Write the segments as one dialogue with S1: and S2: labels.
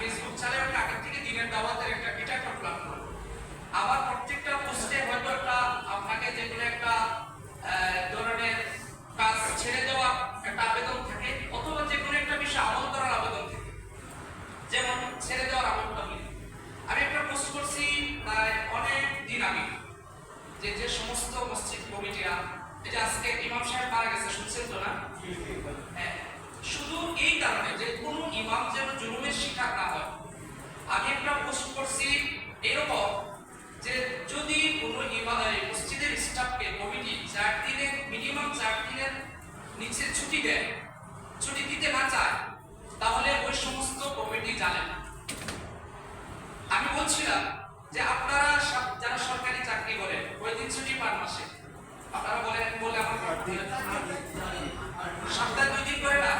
S1: Facebook আগের থেকে দিনের দাওয়াতের একটা এটা একটা আবার প্রত্যেকটা পোস্টে হয়তো একটা আপনাকে যেগুলো একটা ছুটি দেয় ছুটি দিতে না চায়, তাহলে ওই সমস্ত কমিটি জানে না। আমি বলছিলাম যে আপনারা সব, যারা সরকারি চাকরি করেন ওই দিন ছুটি পান মাসে। আপনারা বলেন বলে আমার সপ্তাহে দুই দিন করে না?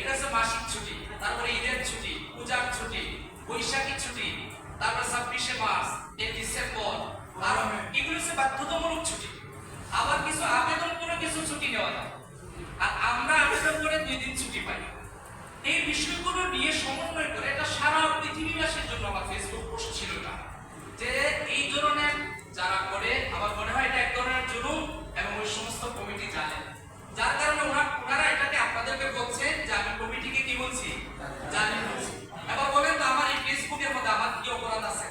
S1: এটা হচ্ছে মাসিক ছুটি, তারপরে ঈদের ছুটি, পূজার ছুটি, বৈশাখী ছুটি, তারপরে ছাব্বিশে মার্চ এই ডিসেম্বর আর এগুলো হচ্ছে বাধ্যতামূলক ছুটি। আবার কিছু আবেদন করে কিছু ছুটি নেওয়া যায় আর আমরা আবেদন করে দুই দিন ছুটি পাই। এই বিষয়গুলো নিয়ে সমন্বয় করে এটা সারা পৃথিবীবাসীর জন্য আমার ফেসবুক পোস্ট ছিল না যে এই ধরনের যারা করে, আমার মনে হয় এটা এক ধরনের জুলুম এবং ওই সমস্ত কমিটি জানে। যার কারণে ওরা ওনারা এটাকে আপনাদেরকে বলছে যে আমি কমিটিকে কি বলছি? জানি। বলছি এবার বলেন তো আমার এই ফেসবুকের মধ্যে আমার কি অপরাধ আছে?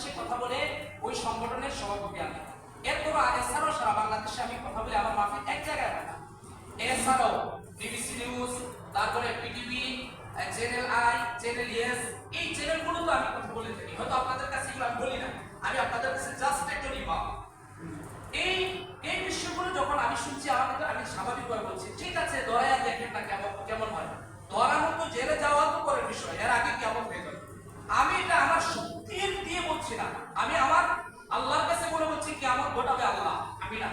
S1: বাংলাদেশে কথা বলে ওই সংগঠনের সভাপতি আমি। এরপর এছাড়াও সারা বাংলাদেশে আমি কথা বলে আমার মাফিক এক জায়গায় এছাড়াও বিবিসি নিউজ, তারপরে PTV channel I, channel yes এই চ্যানেলগুলো তো আমি কথা বলে থাকি। হয়তো আপনাদের কাছে এগুলো আমি বলি না। আমি আপনাদের কাছে জাস্ট একটা রিমার্ক এই এই বিষয়গুলো যখন আমি শুনছি, আমাকে আমি স্বাভাবিকভাবে বলছি, ঠিক আছে, দয়া দেখেন না কেমন কেমন হয়? ধরা হতো জেলে যাওয়া তো পরের বিষয়, এর আগে কেমন হয়ে যাবে? আমি এটা আমার শক্তির দিয়ে বলছি না। আমি আমার আল্লাহর কাছে বলে বলছি কি আমার ঘটাবে আল্লাহ। আমি না।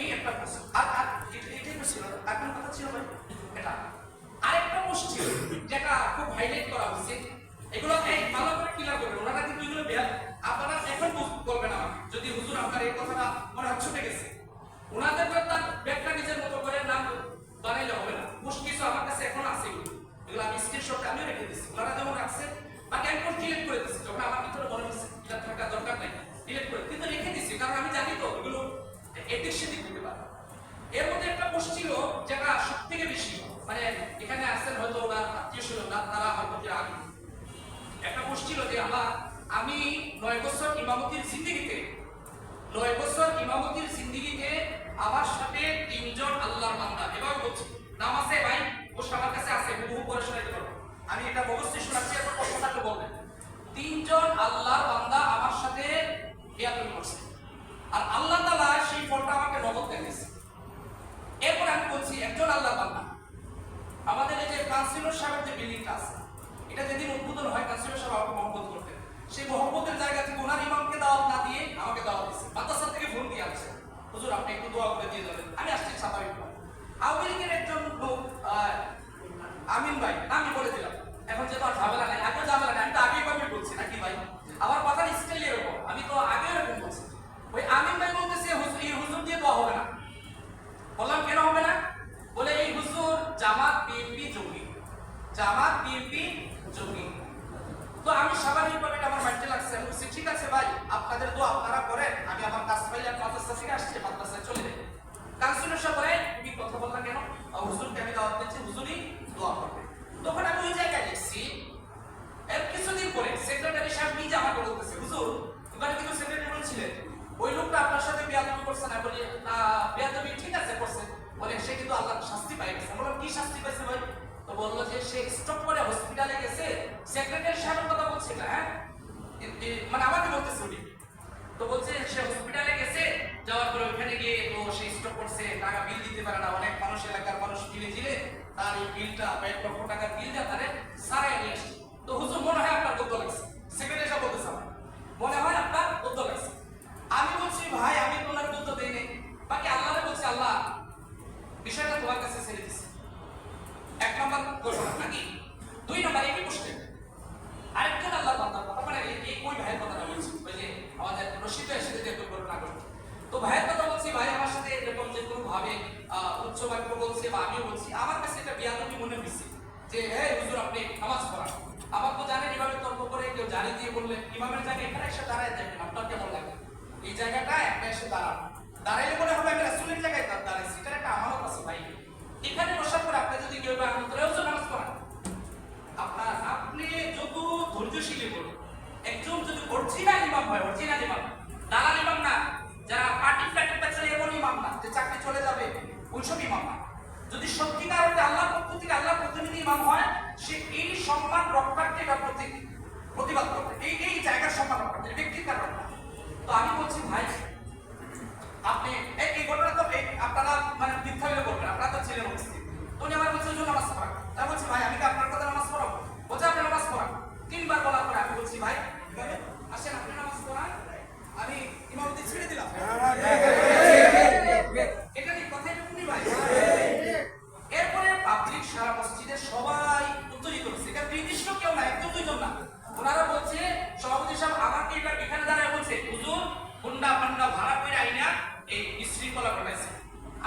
S1: এই একটা প্রশ্ন। আর আর এটাই আর কোনো কথা ছিল এটা। আরেকটা প্রশ্ন, যেটা খুব হাইলাইট করা এগুলো এই ভালো করে ক্লিয়ার করবেন। ওনারা কিন্তু এগুলো আপনারা এখন আমাকে। যদি হুজুর আপনার এই কথাটা মনে হয় গেছে। ওনাদের তার ব্যাগটা নিজের মতো করে নাম বানাইলে হবে না। মুশ কিছু আমার কাছে এখন আছে এগুলো আমি স্ক্রিনশট আমিও রেখে দিচ্ছি ওনারা যেমন রাখছে বাকি আমি ডিলিট করে দিচ্ছি যখন আমার ভিতরে মনে হচ্ছে এটা থাকা দরকার নাই ডিলিট করে কিন্তু রেখে দিচ্ছি কারণ আমি জানি তো এগুলো এদিক সেদিক হতে পারে। এর মধ্যে একটা পোস্ট ছিল যেটা সব থেকে বেশি মানে এখানে আসছেন হয়তো ওনার আত্মীয় স্বজন না তারা হয়তো যে আমি একটা পোস্ট ছিল যে আমার আমি নয় বছর ইমামতির জিন্দিগিতে, নয় বছর ইমামতির জিন্দিগিতে আমার সাথে তিনজন আল্লাহর বান্দা এবার বলছি নাম আছে পোস্ট আমার কাছে আছে বহু পরে শোনাইতে পারব আমি এটা মুখস্থ শোনাচ্ছি, এরপর প্রশ্নটা একটু বলবেন। তিনজন আল্লাহর বান্দা আমার সাথে বিয়াতুল করছে। আর আল্লাহ তাআলা সেই ফলটা আমাকে নগদ দেখেছে এরপর আমি বলছি, একজন আল্লাহ বান্দা। আমাদের এই যে কাউন্সিলর সাহেবের যে বিল্ডিংটা আছে, এটা যেদিন উদ্বোধন হয়, কাউন্সিলর সাহেব আমাকে মহব্বত করতেন। সেই মহব্বতের জায়গা থেকে ওনার ইমামকে দাওয়াত না দিয়ে আমাকে দাওয়াত দিচ্ছে মাদ্রাসা থেকে ফোন দিয়ে আসছে। হুজুর, আপনি একটু দোয়া করে দিয়ে যাবেন। আমি আসছি স্বাভাবিক আওয়ামী লীগের একজন আমিন ভাই আমি বলে দিলাম এখন যেহেতু আর ঝামেলা নাই আগে ঝামেলা নাই, আমি তো আগেই ভাবে বলছি নাকি ভাই? আমার কথার স্টাইল এরকম, আমি তো আগে এরকম বলছি। ওই আমিন ভাই বলতেছে, এই হুজুর দিয়ে দোয়া হবে না। বললাম, কেন হবে না? বলে, এই হুজুর জামাত বিএনপি জঙ্গি জামাত বিএনপি জঙ্গি তো আমি স্বাভাবিকভাবে এটা আমার মাইন্ডে লাগছে। আমি ঠিক আছে ভাই, আপনাদের তো আপনারা করেন, আমি আমার কাজ পাইলে মাদ্রাসা থেকে আসছি, মাদ্রাসায় চলে যাই। কাউন্সিলর সাহেব বলে তুমি কথা বললা কেন? হুজুরকে আমি দাওয়াত দিচ্ছি, হুজুরই দোয়া করবে। তখন আমি ওই জায়গায় দেখছি এর কিছুদিন পরে সেক্রেটারি সাহেব নিজে আমাকে বলতেছে, হুজুর, ওখানে কিন্তু সেক্রেটারি ছিলেন। ওই লোকটা আপনার সাথে বিয়াদবি করছে না? বলি, না ঠিক আছে করছে। বলে, সে কিন্তু আল্লাহ শাস্তি পাই গেছে। বললাম, কি শাস্তি পাইছে ভাই? তো বলল যে, সে স্ট্রোক করে হসপিটালে গেছে। সেক্রেটারি সাহেবের কথা বলছে না হ্যাঁ মানে আমাকে বলতেছে উনি। তো বলছে, সে হসপিটালে গেছে যাওয়ার পরে ওখানে গিয়ে তো সে স্ট্রোক করছে, টাকা বিল দিতে পারে না। অনেক মানুষ, এলাকার মানুষ গিলে জিলে তার এই বিলটা কয়েক লক্ষ টাকার বিলটা তারে সারাই নিয়ে আসছে তো হুজুর, মনে হয় আপনার গদ্য লাগছে। সেক্রেটারি সাহেব বলতেছে আমার। মনে হয় আপনার গদ্য লাগছে। আমি বলছি, ভাই, আমি তো ওনার গদ্য দেই নাই। বাকি আল্লাহরে বলছি, আল্লাহ, বিষয়টা তোমার কাছে ছেড়ে দিছি। এক নম্বর ঘোষণা, নাকি? দুই নম্বর, একই কোশ্চেন আরেকজন আল্লাহ বান্দার কথা মানে এই- ওই ভাইয়ের কথাটা বলছি। ওই যে আমাদের রশিদ এসে যদি একটু ঘটনা ঘটছে তো ভাইয়ের কথা বলছি ভাই আমার সাথে এরকম যে কোনো ভাবে বাক্য বলছে বা আমিও বলছি, আমার কাছে এটা বিয়াদবি মনে হয়েছে যে হ্যাঁ হুজুর, আপনি নামাজ পড়ান। আমার তো জানেন এভাবে তর্ক করে কেউ জানি দিয়ে বললে, ইমামের জায়গায় এখানে এসে দাঁড়ায় দেখবেন আপনার কেমন লাগে? এই জায়গাটা একটা এসে দাঁড়ান। দাঁড়াইলে মনে হবে আমি রাসুলের জায়গায় দাঁড়- দাঁড়াইছি এটা একটা আমানত আছে ভাই। এখানে বসার পর আপনি যদি কেউ আনন্দ করে হুজুর নামাজ পড়ান, আপনার আপনি যত ধৈর্যশীলী বলুন, একজন যদি অরিজিনাল ইমাম হয় অরিজিনাল ইমাম, দালাল ইমাম না, যারা পার্টি ফ্ল্যাটের কাছে এমন ইমাম না যে চাকরি চলে যাবে ওইসব ইমাম না যদি সত্যিকার অর্থে আল্লাহ পক্ষ থেকে আল্লাহ প্রতিনিধি ইমাম হয়, সে এই সম্মান রক্ষার্থে এটা প্রতি প্রতিবাদ করবে। এই এই জায়গার সম্মান রক্ষার্থে ব্যক্তির কারণ তো আমি বলছি, ভাই, আপনি এই ঘটনা তো আপনারা মানে মিথ্যা বলবেন আপনারা তো ছিলেন উপস্থিত তো উনি আমার বলছে হুজুর নামাজ পড়ান আমি বলছি ভাই আমি কি আপনার কথা নামাজ পড়াবো বলছে আপনি নামাজ পড়ান তিনবার বলার পরে আমি বলছি ভাই এভাবে আসেন আপনি নামাজ পড়ান আমি ইমামতি ছেড়ে দিলাম এটা ঠিক কথা এটা শুনি ভাই এরপরে পাবলিক সারা মসজিদের সবাই উত্তেজিত হচ্ছে এটা নির্দিষ্ট কেউ না একজন দুইজন না ওনারা বলছে সভাপতি সাহেব আমাকে এবার এখানে দাঁড়ায় বলছে হুজুর হুন্ডা ফান্ডা ভাড়া করে আইনা এই বিশৃঙ্খলা ঘটাইছে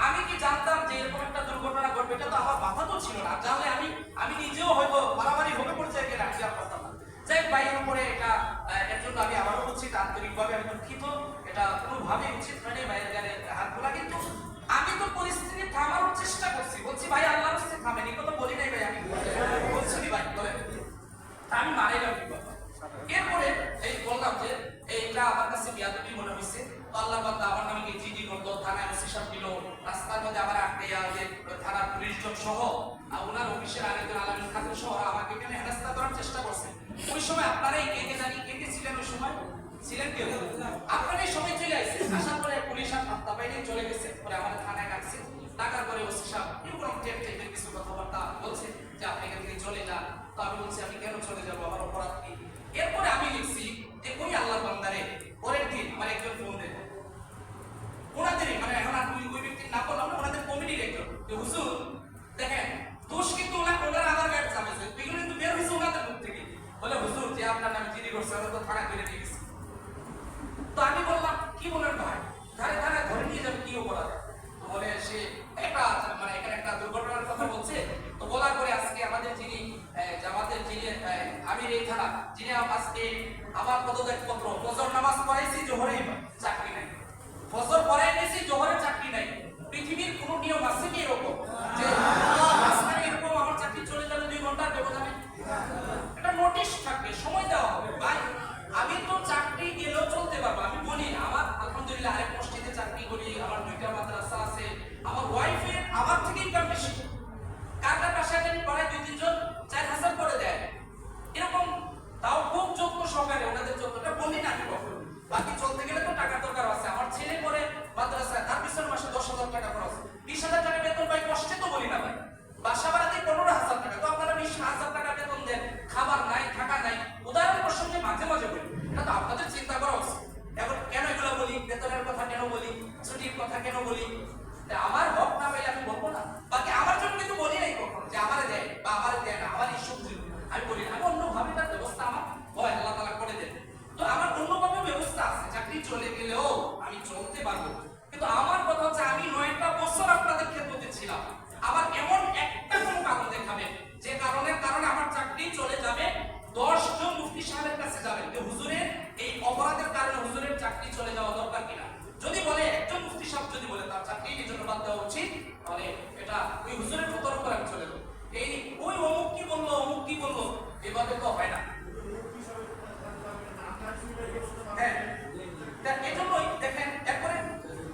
S1: আমি কি জানতাম যে এরকম একটা দুর্ঘটনা ঘটবে এটা তো আমার মাথা তো ছিল না জানলে আমি আমি নিজেও হয়তো মারামারি হবে পড়ছে এখানে অফিসের আরেকজন আলামিন খাতুন সহ আমাকে এখানে হেনস্থা করার চেষ্টা করছে। ওই সময় আপনারাই কে কে জানি কে ছিলেন ওই সময়? ছিলেন কেউ? আপনারা এই সময় চলে আসছে আসার পরে পুলিশ আর হাত্তা বাইরে চলে গেছে। পরে আমাদের থানায় ডাকছে। টাকার পরে ওসি সাহেব এরকম টেপ টেপের কিছু কথাবার্তা বলছে যে আপনি এখান থেকে চলে যান। তো আমি বলছি, আমি কেন চলে যাব? আমার অপরাধ কি? এরপরে আমি লিখছি যে, ওই আল্লাহ বান্দারে পরের দিন আমার একজন ফোন দেয় ওনাদেরই মানে এখন আর ওই ব্যক্তির নাম বললাম না, ওনাদের কমিটির একজন। হুজুর, দেখেন দোষ কিন্তু ওনার আধার কার্ড চাপেছে কিন্তু বের হয়েছে ওনাদের মুখ থেকে। বলে হুজুর যে আপনার নামে জিডি করছে ওরা তো থানা দিয়ে গেছে। তো আমি বললাম কি বলেন ভাই? ধারে ধারে ধরে নিয়ে যাবে কি অপরাধ? বলে সে একটা মানে এখানে একটা দুর্ঘটনার কথা বলছে। তো আজকে আমাদের যিনি আহ, জামাতের যিনি আমির এই থানা যিনি আজকে আমার পদত্যাগ পত্র ফজর নামাজ পড়াইছি জোহরেই চাকরি নাই। ফজর পড়াই নিয়েছি জোহরের চাকরি নাই পৃথিবীর কোন নিয়ম আছে কি এরকম যে মাঝখানে এরকম আমার চাকরি চলে যাবে দুই ঘণ্টার ব্যবধানে একটা নোটিশ থাকবে সময় দেওয়া হবে ভাই আমি তো চাকরি গেলেও চলতে পারব আমি বলি আমার আলহামদুলিল্লাহ আরেক মসজিদে চাকরি করি আমার দুইটা মাদ্রাসা আছে আমার ওয়াইফের আমার থেকে ইনকাম বেশি কারটার পাশে আমি পড়ায় দুই তিনজন চার হাজার করে দেয় এরকম তাও খুব যত্ন সহকারে ওনাদের যত্নটা বলি না আমি কখনো বাকি চলতে গেলে তো টাকা দরকার আছে আমার ছেলে পরে মাদ্রাসায় তার পিছনে মাসে দশ হাজার টাকা খরচ বিশ হাজার টাকা বেতন পাই কষ্টে তো বলি না ভাই বাসা ভাড়াতে পনেরো হাজার টাকা তো আপনারা বিশ হাজার টাকা বেতন দেন খাবার নাই থাকা নাই উদাহরণ প্রসঙ্গে মাঝে মাঝে বলি এটা তো আপনাদের চিন্তা করা উচিত এখন কেন এগুলো বলি বেতনের কথা কেন বলি ছুটির কথা কেন বলি তা আমার হক না পেলে আমি বলব না বাকি আমার জন্য কিন্তু বলি নাই কখনো যে আমারে দেয় বা আমারে দেয় না আমার ইস্যু আমি বলি না। আমি অন্যভাবে তার ব্যবস্থা আমার হয় আল্লাহ তালা করে দেন তো আমার অন্যভাবে ব্যবস্থা আছে চাকরি চলে গেলেও আমি চলতে পারব কিন্তু আমার কথা হচ্ছে আমি নয়টা বছর আপনাদের ক্ষেত্রে ছিলাম আমার এমন একটা কোনো কারণ দেখাবেন যে কারণের কারণে আমার চাকরি চলে যাবে দশ জন মুফতি সাহেবের কাছে যাবেন যে হুজুরের এই অপরাধের কারণে হুজুরের চাকরি চলে যাওয়া দরকার কিনা যদি বলে একজন মুফতি সাহেব যদি বলে তার চাকরি এই জন্য বাদ দেওয়া উচিত তাহলে এটা ওই হুজুরের ফতর করে আমি চলে যাব এই ওই অমুক কি বলল অমুক কি বলল এভাবে তো হয় না হ্যাঁ তা এজন্যই দেখেন এরপরে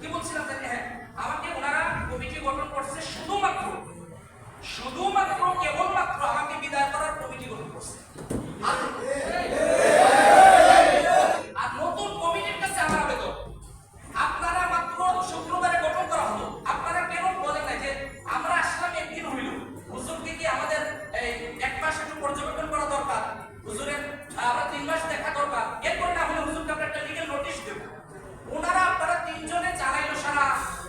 S1: কি বলছিলাম জানি হ্যাঁ আমাকে ওনারা কমিটি গঠন করছে শুধুমাত্র শুধুমাত্র কেবলমাত্র আমাকে বিদায় করার কমিটি গঠন করছে আর আর নতুন কমিটির কাছে আমার আবেদন আপনারা মাত্র শুক্রবারে গঠন করা হলো আপনারা কেন বলেন না যে আমরা আসলাম একদিন হইল হুজুরকে কি আমাদের এই এক মাস একটু পর্যবেক্ষণ করা দরকার হুজুরের আমরা তিন মাস দেখা দরকার এরপরে না হলে হুজুরকে আমরা একটা লিগেল নোটিশ দেব ওনারা আপনারা তিনজনে চালাইলো সারা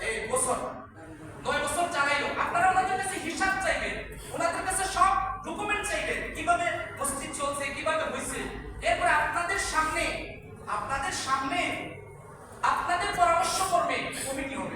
S1: এই বছর নয় বছর চালাইলো আপনারা ওনাদের কাছে হিসাব চাইবেন ওনাদের কাছে সব ডকুমেন্ট চাইবেন কীভাবে মসজিদ চলছে কীভাবে হয়েছে এরপরে আপনাদের সামনে আপনাদের সামনে আপনাদের পরামর্শ করবে কমিটি হবে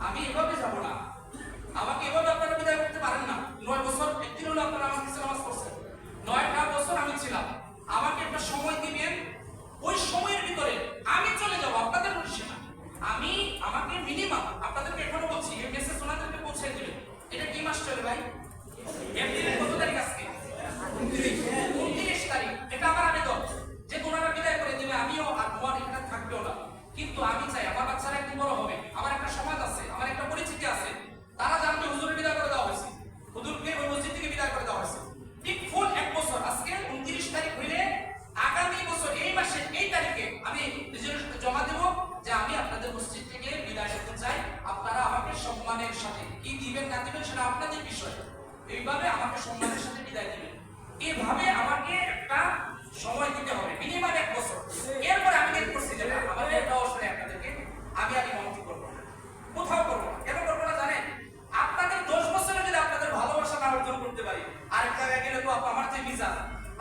S1: আমি এভাবে যাব না। আমাকে এভাবে আপনারা বিদায় করতে পারেন না। নয় বছর, একদিন হলো আপনারা আমার কাছে নামাজ পড়ছেন। নয়টা বছর আমি ছিলাম। আমাকে একটা সময় দিবেন। ওই সময়ের ভিতরে আমি চলে যাব, আপনাদের বলছি না। আমি, আমাকে মিনিমাম আপনাদেরকে এখনও বলছি কিন্তু আপু, আমার যে ভিসা,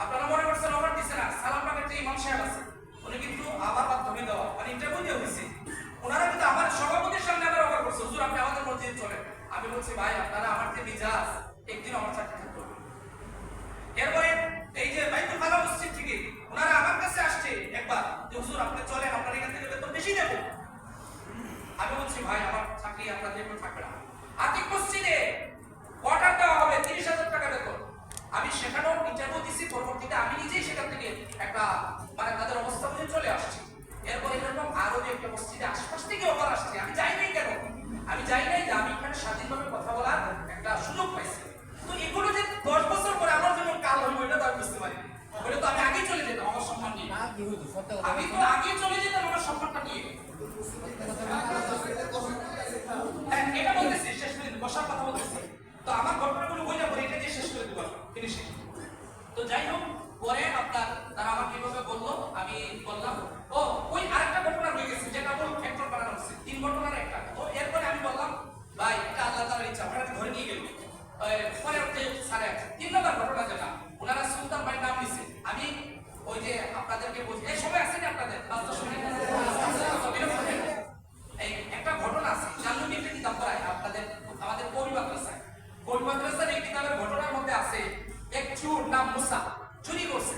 S1: আপনারা মনে করছেন অফার দিচ্ছে না? সালাম পাকের যে ইমাম সাহেব আছে, উনি কিন্তু আবার মাধ্যমে দেওয়া মানে ইন্টারভিউ দিয়ে হয়েছে ওনারা কিন্তু আমার সভাপতির সামনে আবার অফার করছে। হুজুর, আপনি আমাদের মধ্যে চলেন। আমি বলছি, ভাই, আপনারা আমার যে ভিসা একদিন আমার চাকরি থাকবে এরপরে এই যে বাইতুল ফালা মসজিদ থেকে ওনারা আমার কাছে আসছে একবার, যে, হুজুর, আপনি চলেন, আপনার এখান থেকে বেতন বেশি দেবো। আমি বলছি, ভাই, আমার চাকরি আপনাদের থাকবে না। আর্থিক নিজেই সেখান থেকে একটা মানে তাদের অবস্থা বুঝে চলে আসছি। এরপর এরকম আরও যে একটা মসজিদে আশপাশ থেকে অফার আসছে। আমি যাই নাই কেন। আমি যাই নাই যে আমি এখানে স্বাধীনভাবে কথা বলার একটা সুযোগ পাইছি। তো এগুলো যে দশ বছর পরে আমার জন্য কাল হইব এটা তো আমি বুঝতে পারি ওটা তো আমি আগে চলে যেতাম আমার সম্মান নিয়ে। আমি তো আগে চলে যেতাম আমার সম্মানটা নিয়ে। হ্যাঁ, এটা বলতেছি শেষ করে বসার কথা বলতেছি। তো আমার ঘটনাগুলো বইটা পরে এটা দিয়ে শেষ করে দিব ফিনিশিং। তো যাই হোক পরে আপনার, তারা আমাকে কীভাবে বলল, আমি বললাম, ও, ওই আরেকটা ঘটনা রয়ে গেছে, যেটা বল ফ্যাক্টর বানানো হচ্ছে। তিন ঘটনার একটা। তো এরপরে আমি বললাম, ভাই, এটা আল্লাহ তাআলার ইচ্ছা ওনারা ধরে নিয়ে গেল পরে যে সাড়ে তিন নম্বর ঘটনা যেটা, ওনারা সুলতান ভাই নাম নিছে। আমি ওই যে আপনাদেরকে বলছি এই সময় আছে না আপনাদের? এই একটা ঘটনা আছে জানুনি একটা কিতাব পড়ায়, আপনাদের, আমাদের কবি মাদ্রাসায়। কবি মাদ্রাসার এই কিতাবের ঘটনার মধ্যে আছে এক চোর নাম মুসা। চুরি করছে।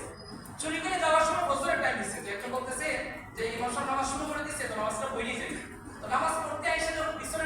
S1: চুরি করে যাওয়ার সময় বছরের টাইম দিচ্ছে যে একটা বলতেছে যে ইমাম সাহেব নামাজ শুরু করে দিচ্ছে তো নামাজটা বইয়ে যায় তো নামাজ পড়তে এসে যখন পিছনে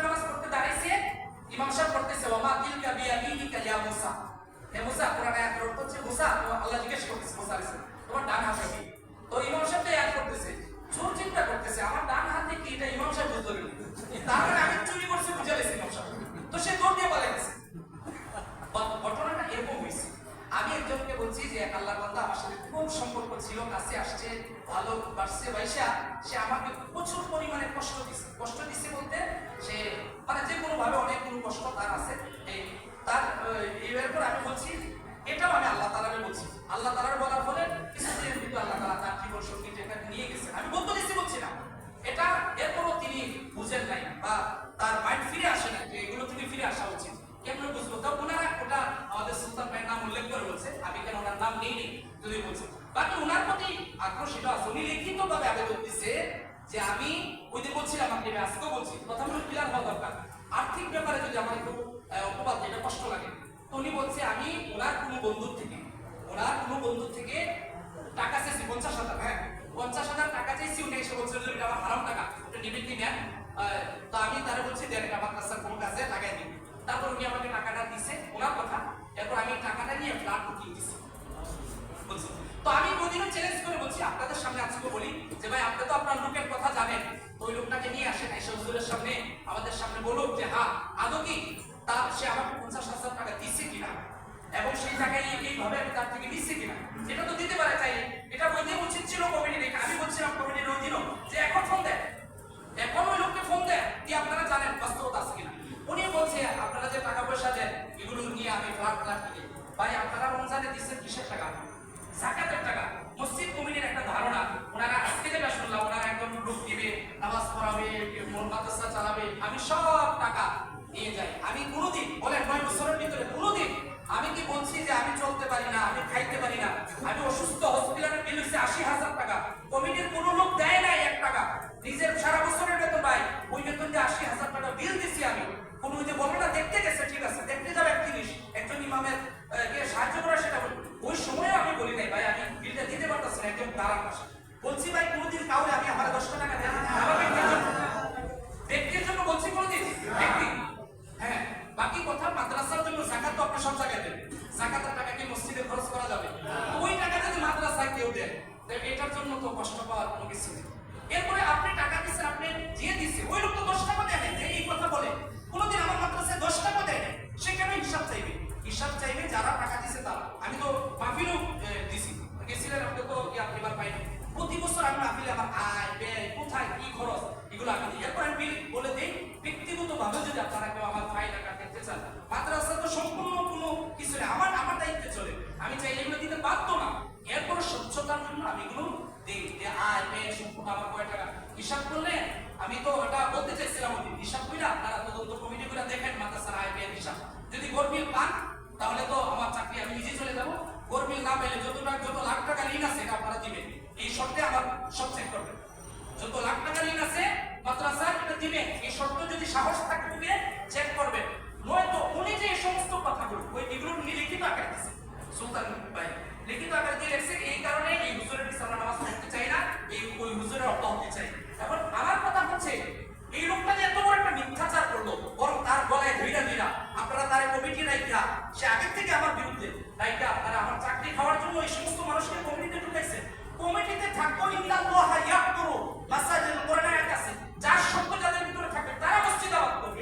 S1: উল্লেখ বলছে, আমি কেন ওনার নাম নেই নেই যদি বলছে। বাকি ওনার প্রতি আগ্রহ সেটা আছে উনি লিখিত ভাবে আবেদন দিচ্ছে যে আমি ওই দিন বলছিলাম আপনি আজকেও বলছি কথা হলো ক্লিয়ার হওয়া দরকার। আর্থিক ব্যাপারে যদি আমার একটু অপবাদ এটা কষ্ট লাগে। তো উনি বলছে, আমি ওনার কোনো বন্ধুর থেকে, ওনার কোনো বন্ধুর থেকে টাকা চাইছি পঞ্চাশ হাজার হ্যাঁ? পঞ্চাশ হাজার টাকা চাইছি উনি এসে বলছে যে এটা আমার হারাম টাকা, এটা নিবেন কি নেন। তো আমি তারা বলছি, দেন আমার কাছে কোনো কাজে লাগাই দিন। তারপর উনি আমাকে টাকাটা দিছে, ওনার কথা। এরপর আমি টাকাটা নিয়ে ফ্ল্যাট দিছি। তো আমি চ্যালেঞ্জ করে বলছি, আপনাদের সামনে আজকে বলি যে, ভাই, আপনি তো আপনার লোকের কথা জানেন। ওই লোকটাকে নিয়ে আসেন, এসে হুজুরের সামনে আমাদের সামনে বলুক যে হ্যাঁ আদৌ কি তা সে আমাকে পঞ্চাশ হাজার টাকা দিচ্ছে কিনা? এবং সেই টাকায় এইভাবে তার থেকে নিচ্ছি কিনা? এটা তো দিতে পারে চাই এটা দিন উচিত ছিল না পেলে যত টাকা যত লাখ টাকা ঋণ আছে, এটা আপনারা দিবেন। এই শর্তে আমার সব করবেন। যত লাখ টাকা ঋণ আছে মাদ্রাসা এটা দিবেন। এই শর্ত যদি সাহস থাকে চেক করবেন। নয়তো উনি যে সমস্ত কথাগুলো, ওই এগুলো উনি লিখিত আকারে দিচ্ছে সুলতান ভাই, লিখিত আকারে দিয়ে লেখছে এই কারণে এই হুজুরের পিছনে আমরা নামাজ পড়তে চাই না, এই ওই হুজুরের অর্থ হতে চাই। এখন আমার কথা হচ্ছে, এই লোকটা যে এত বড় একটা মিথ্যাচার করল, বরং তার গলায় ধৈরা ধৈরা, আপনারা তার কমিটি রাইখা সে আগের থেকে আমার বিরুদ্ধে রাইখা আপনারা আমার চাকরি খাওয়ার জন্য এই সমস্ত মানুষকে কমিটিতে ঢুকাইছে। কমিটিতে থাকতো ইল্লাল্লাহ ইয়াকুরু মাসাজিল কোরআনে আয়াত আছে। যার শব্দ যাদের ভিতরে থাকবে, তারা মসজিদে আবাদ করবে।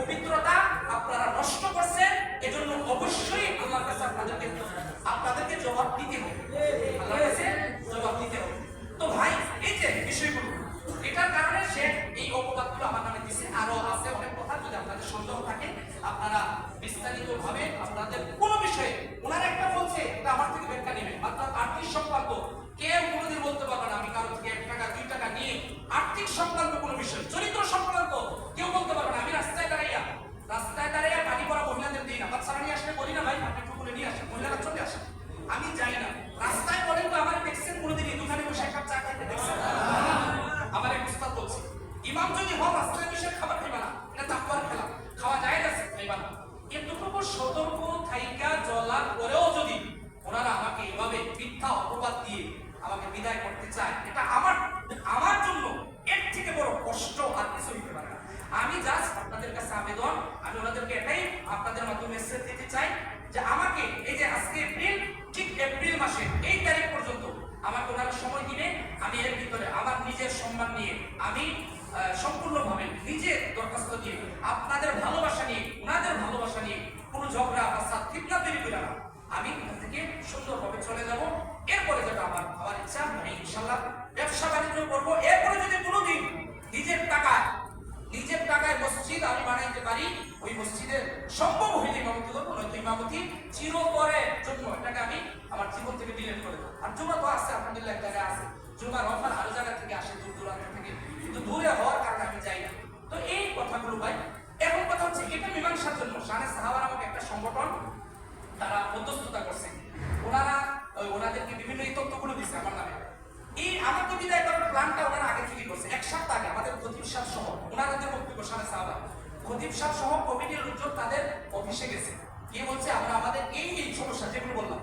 S1: পবিত্রতা আপনারা নষ্ট করছেন, এজন্য অবশ্যই আল্লাহর কাছে আপনাদেরকে আপনাদেরকে জবাব দিতে হবে। জবাব দিতে হবে। তো ভাই, এই যে বিষয়গুলো, এটার কারণে সে এই অপবাদগুলো আমার নামে দিছে আরও সন্দেহ থাকে, আপনারা বিস্তারিত ভাবে আপনাদের কোনো বিষয়ে ওনারা একটা বলছে এটা আমার থেকে ব্যাখ্যা নেবেন। অর্থাৎ আর্থিক সম্পর্ক, কেউ কোনোদিন বলতে পারবে না, আমি কারও থেকে এক টাকা, দুই টাকা নিয়ে আর্থিক সংক্রান্ত কোনো বিষয়, চরিত্র সংক্রান্ত আমাকে বিদায় করতে চায়, এটা আমার আমার জন্য এর থেকে বড় কষ্ট আর কিছু হতে পারে না। আমি জাস্ট আপনাদের কাছে আবেদন, আমি ওনাদেরকে এটাই আপনাদের মাধ্যমে মেসেজ দিতে চাই যে আমাকে এই যে আজকে এপ্রিল ঠিক এপ্রিল মাসে, এই তারিখ পর্যন্ত আমাকে ওনারা সময় দিবে আমি এর ভিতরে আমার নিজের সম্মান নিয়ে আমি সম্পূর্ণভাবে নিজের দরখাস্ত দিয়ে আপনাদের ভালোবাসা নিয়ে, ওনাদের ভালোবাসা নিয়ে কোনো ঝগড়া ফাসাদ ফিতনা তৈরি করে না। আমি এখান থেকে সুন্দরভাবে চলে যাব। এরপরে যেটা আমার আমার ইচ্ছা আমি ইনশাল্লাহ ব্যবসা বাণিজ্য করব। এরপরে যদি কোনোদিন নিজের টাকায় নিজের টাকায় মসজিদ আমি বানাইতে পারি, ওই মসজিদের সম্ভব হইলে ইমামতি করব? নয়তো ইমামতি চিরতরের জন্য এটাকে আমি আমার জীবন থেকে ডিলিট করে দেবো। আর জুমা তো আছে, আলহামদুলিল্লাহ এক জায়গায় আছে। জুমার অফার আরও জায়গা থেকে আসে, দূর দূরান্ত থেকে। কিন্তু দূরে হওয়ার কারণে আমি যাই না। তো এই কথাগুলো ভাই, এখন কথা হচ্ছে এটা মীমাংসার জন্য, শানে সাহাবার আমাকে একটা সংগঠন তারা মধ্যস্থতা করছে ওনারা ওই ওনাদেরকে বিভিন্ন এই তথ্যগুলো দিচ্ছে আমার নামে এই আমাকে বিদায় করার প্ল্যানটা ওনারা আগে থেকে করছে এক সপ্তাহ আগে আমাদের খতিব সাহেব সহ ওনাদের বক্তব্য সামনে সাহাবা খতিব সহ কমিটির লোকজন তাদের অফিসে গেছে। গিয়ে বলছে, আমরা আমাদের এই এই সমস্যা যেগুলো বললাম।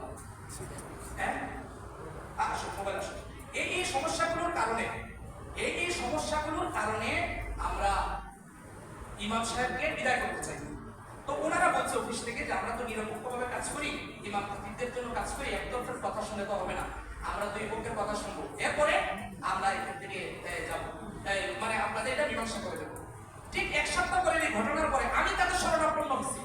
S1: হ্যাঁ? আসো মোবাইল আসো। এই এই সমস্যাগুলোর কারণে, এই এই সমস্যাগুলোর কারণে আমরা ইমাম সাহেবকে বিদায় করতে চাই। তো ওনারা বলছে অফিস থেকে যে, আমরা তো নিরপেক্ষভাবে কাজ করি, ইমাম খতিবদের জন্য কাজ করি, একতরফের কথা শুনে তো হবে না। আমরা দুই পক্ষের কথা শুনব। এরপরে আমরা এখান থেকে যাব। মানে আপনাদের এটা মীমাংসা করে দেবো। ঠিক এক সপ্তাহ পরে এই ঘটনার পরে আমি তাদের শরণাপন্ন হচ্ছি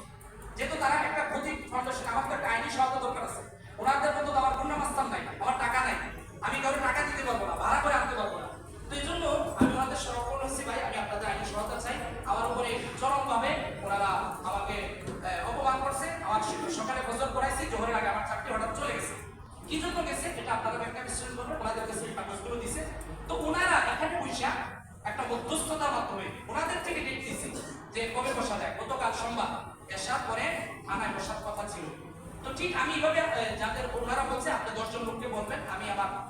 S1: যেহেতু তারা একটা ক্ষতি ফাউন্ডেশন আমার তো একটা আইনি সহায়তা দরকার আছে ওনাদের মতো তো আমার কোনো মাস্তান নাই আমার টাকা নাই আমি কারও টাকা দিতে পারব না ভাড়া করে আনতে পারব না তো এই জন্য আমি ওনাদের শরণাপন্ন হচ্ছি ভাই আমি আপনাদের আইনি সহায়তা চাই আমার উপরে চরমভাবে ওনারা আমাকে আহ, অপমান করছে আমার স- সকালে বজন করাইছি জোহরের আগে আমার চাকরি হঠাৎ চলে গেছে কি জন্য গেছে এটা আপনারা ব্যাখ্যা বিশ্লেষণ করবেন ওনাদের কাছে এই কাগজগুলো দিছে তো ওনারা এখানে বৈশা একটা মধ্যস্থতার মাধ্যমে ওনাদের থেকে ডেট দিয়েছে যে কবে বসা যায় গতকাল সোমবার এসার পরে থানায় বসার কথা ছিল তো ঠিক আমি এইভাবে আহ, যাদের ওনারা বলছে আপনি দশজন লোককে বলবেন আমি আমার আহ,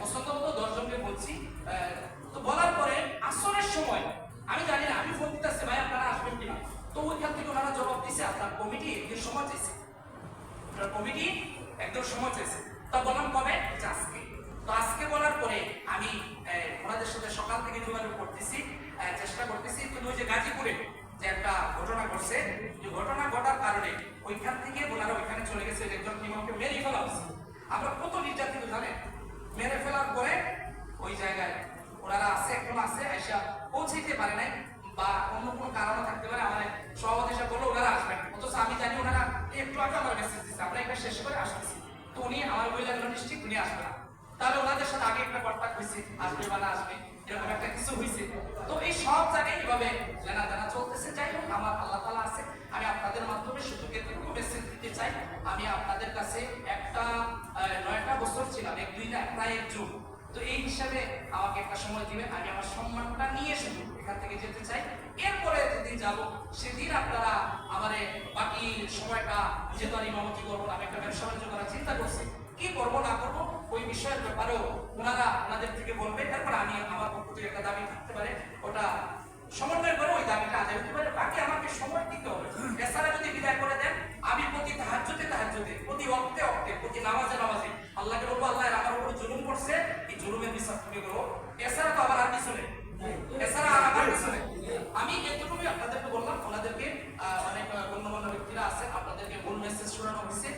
S1: পছন্দ মতো দশজনকে বলছি আহ, তো বলার পরে আসরের সময় আমি জানি না আমি ফোন দিতেছি ভাই আপনারা আসবেন কিনা তো ওইখান থেকে ওনারা জবাব দিছে আপনার কমিটি একদিন সময় চেয়েছে আপনার কমিটি একদম সময় চেয়েছে তা কবে? আজকে। তো আজকে বলার পরে আমি ওনাদের সাথে সকাল থেকে যোগাযোগ করতেছি চেষ্টা করতেছি। কিন্তু ওই যে গাজীপুরে যে একটা ঘটনা ঘটছে, যে ঘটনা ঘটার কারণে ওইখান থেকে ওনারা ওইখানে চলে গেছে একজন ইমামকে মেরে ফেলা হচ্ছে আমরা কত নির্যাতিত, জানেন? মেরে ফেলার পরে ওই জায়গায় ওনারা আছে, এখন আছে আইসা পৌঁছাইতে পারে নাই বা অন্য কোনো কারণও থাকতে পারে। আমার সভাপতি সাহেব বলল, ওনারা আসবেন। অথচ আমি জানি ওনারা একটু আগে আমার মেসেজ দিচ্ছে আমরা এটা শেষ করে আসতেছি। তো উনি আমার মহিলা ডিস্ট্রিক্ট উনি আসবে না। তাহলে ওনাদের সাথে আগে একটা কন্ট্যাক্ট হয়েছে, আসবে বা না আসবে, এরকম একটা কিছু হয়েছে। তো এই সব জায়গায় এভাবে জানা জানা চলতেছে। যাই হোক, আমার আল্লাহ তালা আছে। আমি আপনাদের মাধ্যমে শুধু একটু মেসেজ দিতে চাই। আমি আপনাদের কাছে একটা নয়টা বছর ছিলাম, এক দুই না, প্রায় এক যুগ তো এই হিসাবে আমাকে একটা সময় দিবেন, আমি আমার সম্মানটা নিয়ে শুধু এখান থেকে যেতে চাই। এরপরে যেদিন যাব, সেদিন আপনারা আমারে বাকি সময়টা, যেহেতু আমি ইমামতি করব আমি একটা ব্যবসা বাণিজ্য করার চিন্তা করছি। কি করব, না করব, ওই বিষয়ের ব্যাপারেও ওনারা ওনাদের থেকে বলবে তারপর আমি আমার পক্ষ থেকে একটা দাবি থাকতে পারে, ওটা সমন্বয় করে ওই দাবিটা আদায় হতে পারে। বাকি আমাকে সময় দিতে হবে। এছাড়া যদি বিদায় করে দেন, আমি প্রতি তাহাজ্জুদে তাহাজ্জুদে, প্রতি অক্তে অক্তে প্রতি নামাজে নামাজে আল্লাহকে বলব, আল্লাহ আমার উপর জুলুম করছে জুলুমের বিশ্বাস তুমি করো। এছাড়া তো আমার আর কিছু নেই। এছাড়া আর আমার কিছু নেই। আমি এতটুকুই আপনাদেরকে বললাম, ওনাদেরকে অনেক মানে, গণ্যমান্য ব্যক্তিরা আছেন, আপনাদেরকে ভুল মেসেজ শোনানো হয়েছে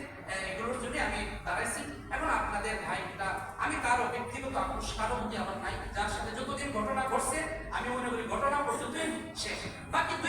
S1: এগুলোর জন্য আমি দাঁড়াইছি। এখন আপনাদের ভাইটা, আমি তার ব্যক্তিগত আপোষ, কারও প্রতি আমার নাই যার সাথে যতদিন ঘটনা ঘটছে, আমি মনে করি ঘটনা পর্যন্তই শেষ। বাকি